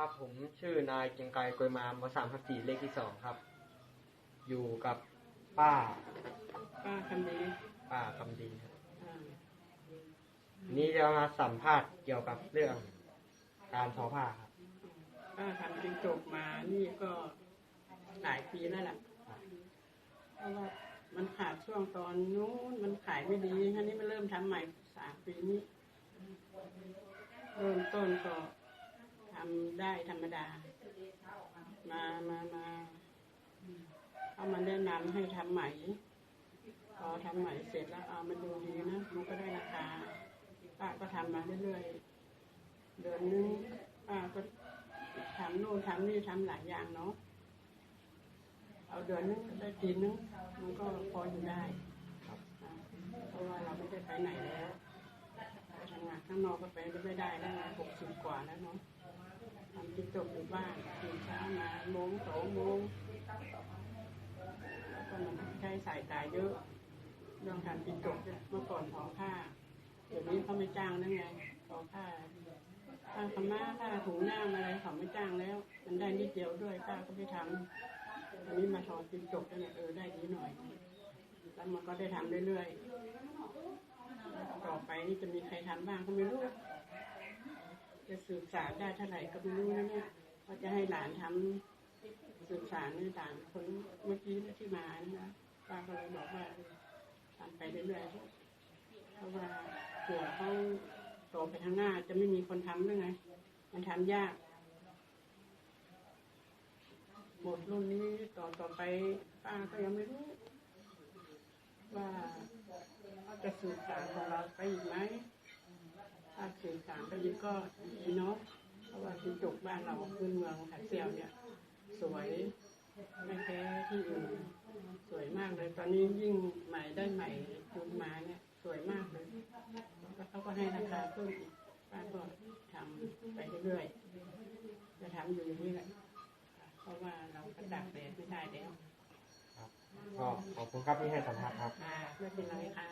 ครับผมชื่อนายเกรียงไกรกวยมามสามพันสี่เลขที่สองครับ อยู่กับป้า ป้าคำดีป้าคำดีครับอ่าวันนี้จะมาสัมภาษณ์เกี่ยวกับเรื่องการทอผ้าครับ ป้าทำจิงจกมานี่ก็หลายปีแล้วล่ะเพราะว่ามันขาดช่วงตอนนู้นมันขายไม่ดีทีนี้มันเริ่มทำใหม่สามปีนี้เริ่มต้นก็ทำได้ธรรมดา มามามาเอามาแนะนำให้ทำใหม่พอทำใหม่เสร็จแล้วเอามันดูดีนะมันก็ได้ราคาป้าก็ทำมาเรื่อยๆเดือนนึงป้าก็ทำโน่นทำนี่ทำหลายอย่างเนาะเอาเดือนนึงได้ทีนึงมันก็พออยู่ได้ครับอ่าเพราะว่าเราไม่ได้ไปไหนแล้วไปทำงานข้างนอกก็ไปไม่ได้แล้วไงหกสิบกว่าแล้วเนาะทำ จิตจบอยู่บ้านตื่นเช้ามาโมงสองโมงแล้วก็มันใช้สายตาเยอะเรื่องการจิตจบเนี่ยเมื่อก่อนทอผ้าเดี๋ยวนี้เขาไม่จ้างแล้วไงทอผ้าผ้าขาวม้าผ้าถุงย่าอะไรเขาไม่จ้างแล้ว มันได้นิดเดียวด้วยป้าก็ไปทำอันนี้มาทอจิตจบแล้วเนี่ยเออได้ดีหน่อยแล้วมันก็ได้ทำเรื่อยๆต่อไปนี่จะมีใครทำบ้างก็ไม่รู้ จะสืบสารได้เท่าไหร่ก็ไม่รู้นะเนี่ยว่าจะให้หลานทำสืบสารในต่างคนเมื่อกี้ที่มานี่นะป้าก็เลยบอกว่าทำไปเรื่อยๆเพราะว่าเผื่อเขาโตไปข้างหน้า จะไม่มีคนทำด้วยไง มันทำยากหมดรุ่นนี้ต่อต่อไปป้าก็ยังไม่รู้ ว่าจะสื่อสารของเราไปอีกไหม สื่อสารไปอีกก็ดีเนาะเพราะว่าที่จุกบ้านเราขึ้นเมืองขัดเซียวเนี่ย สวยไม่แพ้ที่อื่นสวยมากเลย ตอนนี้ยิ่งใหม่ได้ใหม่จุนมาเนี่ย สวยมากเลยแล้วเขาก็ให้ราคาเพิ่มอีกป้าก็ทำไปเรื่อยๆจะทำอยู่อย่างนี้แหละเพราะว่าเราก็ดักแดดไม่ได้แล้วครับก็ขอบคุณครับที่ให้สัมภาษณ์ครับค่ะไม่เป็นไรค่ะ